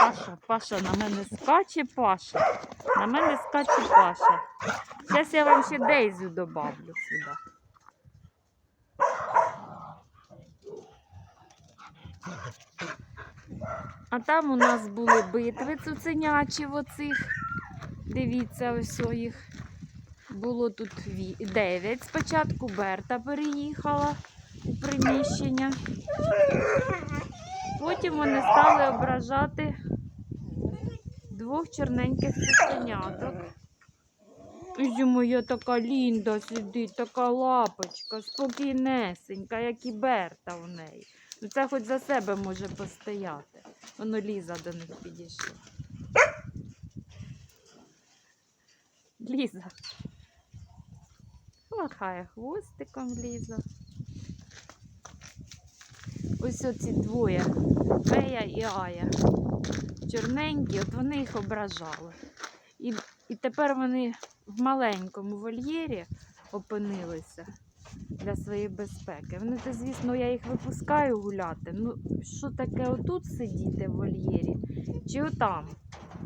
Паша, Паша, на мене скаче Паша. На мене скаче Паша. Зараз я вам ще Дейзю добавлю сюди. А там у нас були битви цуценячі оцих. Дивіться, ось їх. Було тут ві- дев'ять. Спочатку Берта переїхала у приміщення. Потім вони стали ображати двох чорненьких цуценяток. Ось моя така Лінда сидить, така лапочка, спокійнесенька, як і Берта в неї. Ну це хоч за себе може постояти. Воно Ліза до них підійшла. Ліза. Махає хвостиком Ліза. Ось оці двоє, Фея і Ая. Чорненькі, от вони їх ображали. І, і тепер вони в маленькому вольєрі опинилися для своєї безпеки. Вони, то, звісно, я їх випускаю гуляти. Ну, що таке отут сидіти в вольєрі? Чи отам,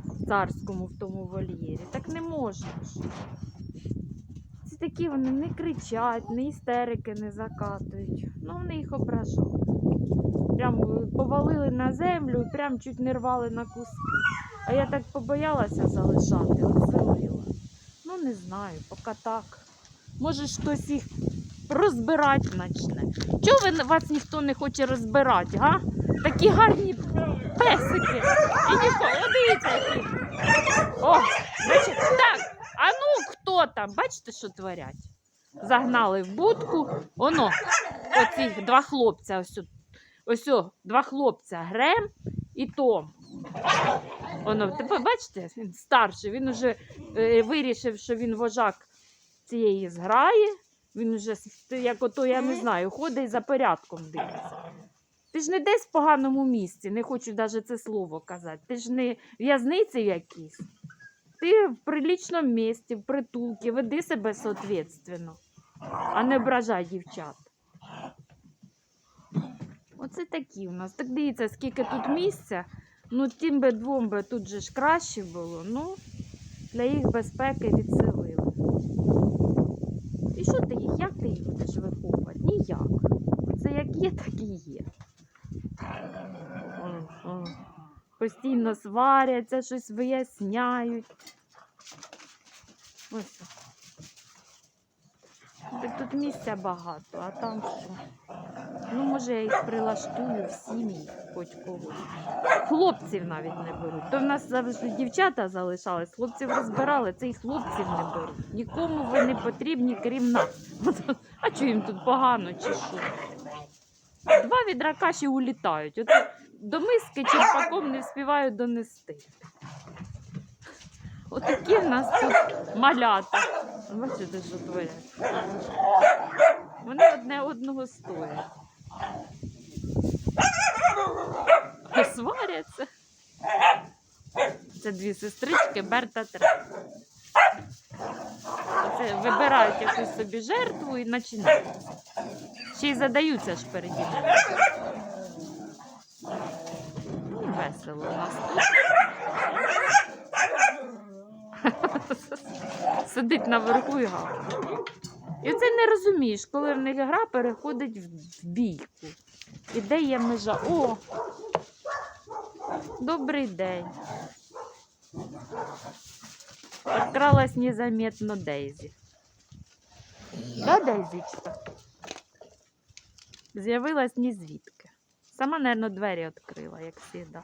в царському в тому вольєрі? Так не можна ж. Ці такі вони не кричать, не істерики не закатують. Ну, вони їх ображали. Прям е, повалили на землю і прям чуть не рвали на куски. А я так побоялася залишати, отселила. Ну, не знаю, поки так. Може, хтось їх розбирати почне. Чого вас ніхто не хоче розбирати, га? Такі гарні песики. І дивіться, які. О, значить, так, а ну хто там? Бачите, що творять? Загнали в будку. Оно, оці два хлопця, ось, тут. Ось о, два хлопця, Грем і Том. Воно, бачите, він старший, він уже е, вирішив, що він вожак цієї зграї. Він уже, с- як ото, я не знаю, ходить за порядком дивиться. Ти ж не десь в поганому місці, не хочу навіть це слово казати. Ти ж не в'язниці якійсь. Ти в прилічному місці, в притулці, веди себе соответственно, а не ображай дівчат. Оце такі у нас. Так дивіться, скільки тут місця. Ну, тим би двом би тут же ж краще було. Ну, для їх безпеки відселили. І що ти їх? Як ти їх будеш виховувати? Ніяк. Це як є, так і є. О, о. Постійно сваряться, щось виясняють. Ось. Тут місця багато, а там що? Ну, може, я їх прилаштую в сім'ї, хоч когось. Хлопців навіть не беруть. То в нас завжди дівчата залишались, хлопців розбирали, це і хлопців не беруть. Нікому ви не потрібні, крім нас. А що їм тут погано чи що? Два відра каші улітають. От до миски черпаком не встигають донести. Отакі в нас тут малята. Бачите, що творять. Вони одне одного стоять. Сваряться. Це дві сестрички, Берта Тре. Це вибирають якусь собі жертву і починають. Ще й задаються ж переді. Ну, Весело у нас тут. Сидить наверху і гавкає. І це не розумієш, коли в них гра переходить в бійку. І де є межа? О! Добрий день. Подкралась незаметно Дейзі. Да, Дейзічка? З'явилась ні звідки. Сама, мабуть, двері відкрила, як завжди.